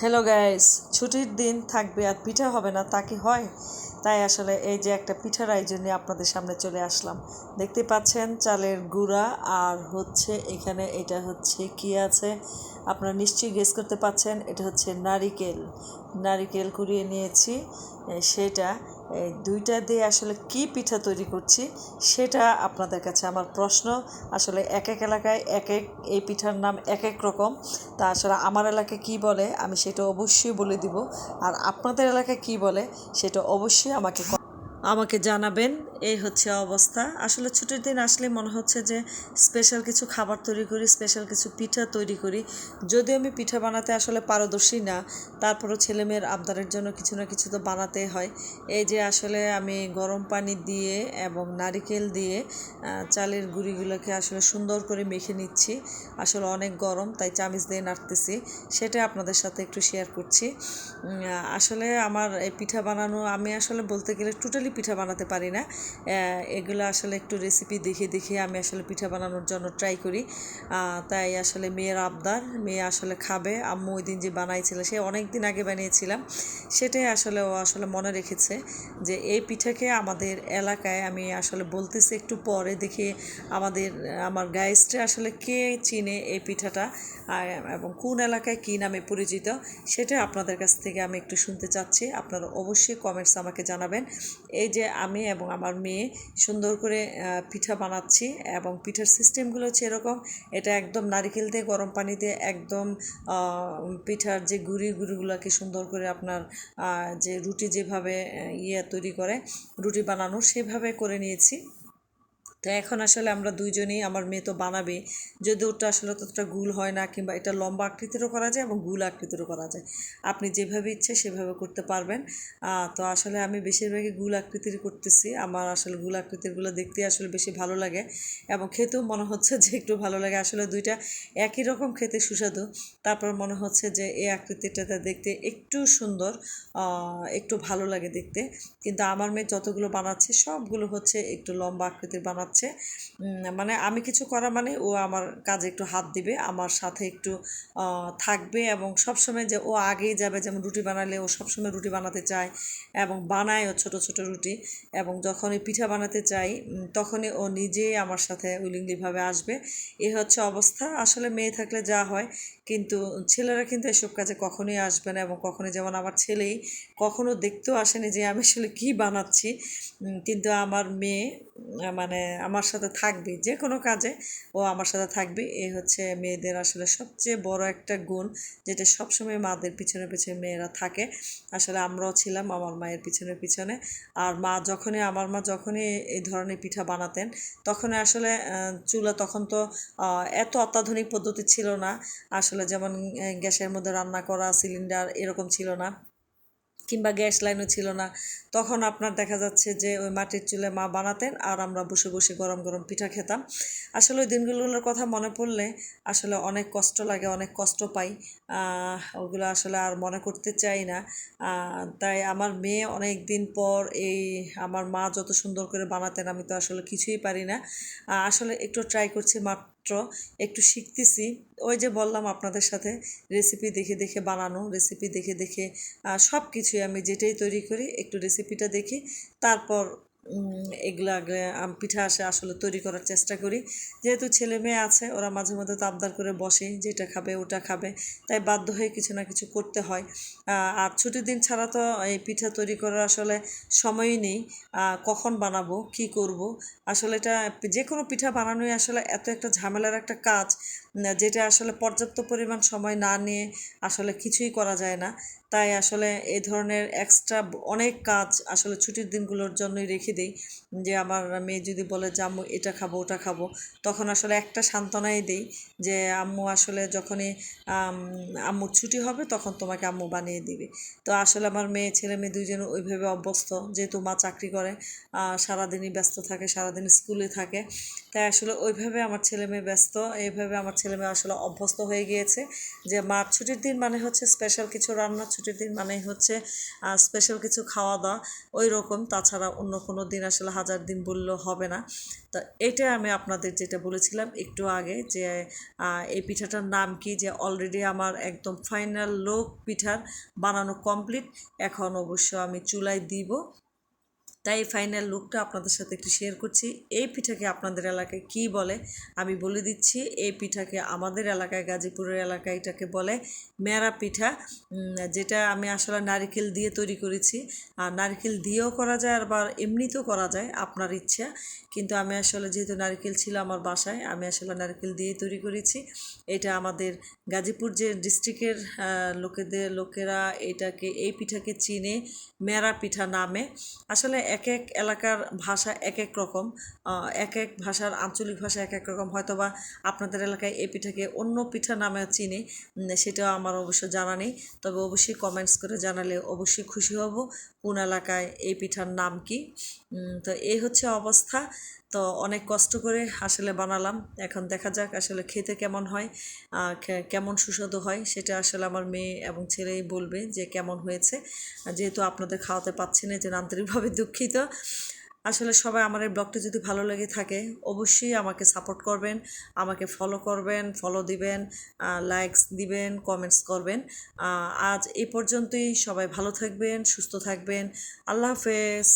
Hello guys ছুটির দিন থাকবে আর পিঠা হবে না তা কি হয়? তাই আসলে এই যে একটা পিঠার আয়োজন নিয়ে আপনাদের সামনে চলে আসলাম। দেখতে পাচ্ছেন চালের গুঁড়া আর হচ্ছে এখানে এটা হচ্ছে কি আছে? আপনারা নিশ্চয়ই গেস করতে পাচ্ছেন, এটা হচ্ছে নারিকেল। নারিকেল কুড়িয়ে নিয়েছি। সেটা এই দুইটা দিয়ে আসলে কি পিঠা তৈরি করছি সেটা আপনাদের কাছে আমার প্রশ্ন। আসলে এক এক এলাকায় এক এক এই পিঠার নাম এক এক রকম। তা আসলে আমার এলাকায় কি বলে আমি সেটা অবশ্যই বলে দিব। আর আপনাদের এলাকায় কি বলে সেটা অবশ্যই আমাকে ক- আমাকে জানাবেন, এই হচ্ছে অবস্থা। আসলে ছুটির দিন আসলে মনে হচ্ছে যে স্পেশাল কিছু খাবার তৈরি করি স্পেশাল কিছু পিঠা তৈরি করি। যদিও আমি পিঠা বানাতে আসলে পারদর্শী না, তারপরও ছেলেমেয়ের আবদারের জন্য কিছু না কিছু তো বানাতে হয়। এই যে আসলে আমি গরম পানি দিয়ে এবং নারিকেল দিয়ে চালের গুঁড়িগুলোকে আসলে সুন্দর করে মেখে নিচ্ছি। আসলে অনেক গরম, তাই চামিচ দিয়ে নাড়তেছি। সেটা আপনাদের সাথে একটু শেয়ার করছি। আসলে আমার এই পিঠা বানানো, আমি আসলে বলতে গেলে টোটালি পিঠা বানাতে পারি না। এগুলো আসলে একটু রেসিপি দেখে দেখে আমি আসলে পিঠা বানানোর জন্য ট্রাই করি। তাই আসলে মেয়ের আবদার, মেয়ে আসলে খাবে। আম্মু ওই দিন যে বানাইছিল, সে অনেক দিন আগে বানিয়েছিলাম। সেটাই আসলে ও আসলে মনে রেখেছে যে এই পিঠাকে আমাদের এলাকায় আমি আসলে বলতেছি একটু পরে দেখি আমাদের, আমার গাইস্টে আসলে কে চিনে এই পিঠাটা এবং কোন এলাকায় কী নামে পরিচিত, সেটা আপনাদের কাছ থেকে আমি একটু শুনতে চাচ্ছি। আপনারা অবশ্যই কমেন্টস আমাকে জানাবেন। এই যে আমি এবং আমার মেয়ে সুন্দর করে পিঠা বানাচ্ছি এবং পিঠার সিস্টেমগুলো হচ্ছে এরকম। এটা একদম নারিকেল দিয়ে, গরম পানিতে একদম পিঠার যে গুড়ি গুড়িগুলোকে সুন্দর করে আপনার যে রুটি যেভাবে ইয়ে তৈরি করে, রুটি বানানো সেভাবে করে নিয়েছি। তো এখন আসলে আমরা দুইজনেই, আমার মেয়ে তো বানাবে, যদি ওটা আসলে ততটা গুল হয় না, কিংবা এটা লম্বা আকৃতিরও করা যায় এবং গুল আকৃতিরও করা যায়, আপনি যেভাবে ইচ্ছে সেভাবে করতে পারবেন। তো আসলে আমি বেশিরভাগই গুল আকৃতির করতেছি, আমার আসলে গুল আকৃতিরগুলো দেখতে আসলে বেশি ভালো লাগে এবং খেতেও মনে হচ্ছে যে একটু ভালো লাগে। আসলে দুইটা একই রকম খেতে সুস্বাদু, তারপর মনে হচ্ছে যে এই আকৃতিটাতে দেখতে একটু সুন্দর একটু ভালো লাগে দেখতে। কিন্তু আমার মেয়ে যতগুলো বানাচ্ছে সবগুলো হচ্ছে একটু লম্বা আকৃতির বানাচ্ছে। উম, মানে আমি কিছু করা মানে ও আমার কাজে একটু হাত দিবে আমার সাথে একটু থাকবে এবং সবসময় যে ও আগেই যাবে যেমন রুটি বানালে ও সবসময় রুটি বানাতে চায় এবং বানায় ও ছোটো ছোটো রুটি এবং যখনই পিঠা বানাতে চাই তখনই ও নিজেই আমার সাথে উইলিংলিভাবে আসবে। এ হচ্ছে অবস্থা। আসলে মেয়ে থাকলে যা হয় কিন্তু ছেলেরা কিন্তু এসব কাজে কখনোই আসবে না এবং কখনোই যেমন আমার ছেলেই কখনো দেখতেও আসেনি যে আমি আসলে কী বানাচ্ছি। কিন্তু আমার মেয়ে মানে আমার সাথে থাকবে যে কোনো কাজে ও আমার সাথে থাকবে। এ হচ্ছে মেয়েদের আসলে সবচেয়ে বড় একটা গুণ, যেটা সবসময় মাদের পিছনে পিছনে মেয়েরা থাকে। আসলে আমরাও ছিলাম আমার মায়ের পিছনে পিছনে। আর মা যখনই, আমার মা যখনই এই ধরনের পিঠা বানাতেন, তখন আসলে চুলা তখন তো এত অত্যাধুনিক পদ্ধতি ছিল না। আসলে যেমন গ্যাসের মধ্যে রান্না করা, সিলিন্ডার এরকম ছিল না। কিংবা গ্যাস লাইনও ছিল না। তখন আপনার দেখা যাচ্ছে যে ওই মাটির চুলে মা বানাতেন আর আমরা বসে বসে গরম গরম পিঠা খেতাম। আসলে ওই দিনগুলোর কথা মনে পড়লে আসলে অনেক কষ্ট লাগে, অনেক কষ্ট পাই। ওগুলো আসলে আর মনে করতে চাই না। তাই আমার মেয়ে অনেক দিন পর এই আমার মা যত সুন্দর করে বানাতেন আমি তো আসলে কিছুই পারি না। আসলে একটু ট্রাই করছি মাত্র একটু শিখতেছি। ওই যে বললাম আপনাদের সাথে রেসিপি দেখে দেখে বানানো রেসিপি দেখে দেখে সব কিছুই আমি যেটাই তৈরি করি, একটু রেসিপিটা দেখি, তারপর এগুলো আগে পিঠা আসে আসলে তৈরি করার চেষ্টা করি। যেহেতু ছেলে মেয়ে আছে, ওরা মাঝে মধ্যে তো আবদার করে বসে, যেটা খাবে ওটা খাবে, তাই বাধ্য হয়ে কিছু না কিছু করতে হয়। আর ছুটির দিন ছাড়া তো এই পিঠা তৈরি করার আসলে সময়ই নেই। কখন বানাবো, কি করব? আসলে এটা যে কোনো পিঠা বানানোই আসলে এত একটা ঝামেলার একটা কাজ যেটা আসলে পর্যাপ্ত পরিমাণ সময় না নিয়ে আসলে কিছুই করা যায় না। তাই আসলে এই ধরনের এক্সট্রা অনেক কাজ আসলে ছুটির দিনগুলোর জন্যই রেখে দিই। যে আমার মেয়ে যদি বলে যে, আম্মু, এটা খাব, ওটা খাব, তখন আসলে একটা সান্ত্বনাই দিই যে, আম্মু, আসলে যখনই আম্মুর ছুটি হবে, তখন তোমাকে আম্মু বানিয়ে দিবে। তো আসলে আমার মেয়ে, ছেলে মেয়ে দুইজন ওইভাবে অভ্যস্ত, যেহেতু মা চাকরি করে সারাদিনই ব্যস্ত থাকে, সারাদিন স্কুলে থাকে। তাই আসলে ওইভাবে আমার ছেলে মেয়ে ব্যস্ত, এইভাবে আমার ছেলে মেয়ে আসলে অভ্যস্ত হয়ে গিয়েছে যে মার ছুটির দিন মানে হচ্ছে স্পেশাল কিছু রান্না ছুটির দিন মানে হচ্ছে স্পেশাল কিছু খাওয়া দাওয়া। ওই রকম, তাছাড়া অন্য কোনো দিন আসলে হাজার দিন বললেও হবে না। তো এটা আমি আপনাদের যেটা বলেছিলাম একটু আগে যে এই পিঠাটার নাম কি? যে অলরেডি আমার একদম ফাইনাল লোক পিঠার বানানো কমপ্লিট এখন অবশ্য আমি চুলায় দিব। তাই ফাইনাল লুকটা আপনাদের সাথে একটু শেয়ার করছি। এই পিঠাকে আপনাদের এলাকায় কি বলে? আমি বলে দিচ্ছি, এই পিঠাকে আমাদের এলাকায়, গাজীপুরের এলাকায় এটাকে বলে মেরা পিঠা। যেটা আমি আসলে নারিকেল দিয়ে তৈরি করেছি। আর নারকেল দিয়েও করা যায় আবার এমনিতেও করা যায়, আপনার ইচ্ছা। কিন্তু আমি আসলে যেহেতু নারকেল ছিল আমার বাসায়, আমি আসলে নারকেল দিয়ে তৈরি করেছি। এটা আমাদের গাজীপুর যে ডিস্ট্রিক্টের লোকেদের, লোকেরা এটাকে, এই পিঠাকে চিনে মেরা পিঠা নামে। আসলে এক এক এলাকার ভাষা এক এক রকম এক এক ভাষার আঞ্চলিক ভাষা এক এক রকম। হয়তো বা আপনাদের এলাকায় এই পিঠাকে অন্য পিঠা নামে চিনি সেটা আমার অবশ্য জানা নেই। তবে অবশ্যই কমেন্টস করে জানালে অবশ্যই খুশি হব। কোন এলাকায় এই পিঠার নাম কি? তো এই হচ্ছে অবস্থা। তো অনেক কষ্ট করে আসলে বানালাম। এখন দেখা যাক আসলে খেতে কেমন হয় কেমন সুস্বাদু হয়, সেটা আসলে আমার মেয়ে এবং ছেলেই বলবে যে কেমন হয়েছে। যেহেতু আপনাদের খাওয়াতে পাচ্ছি না জন্য আন্তরিকভাবে দুঃখিত। আসলে সবাই আমার এই ব্লগটা যদি ভালো লেগে থাকে, অবশ্যই আমাকে সাপোর্ট করবেন, আমাকে ফলো করবেন ফলো দিবেন লাইকস দিবেন কমেন্টস করবেন। আজ এ পর্যন্তই সবাই ভালো থাকবেন, সুস্থ থাকবেন। আল্লাহ হাফেজ।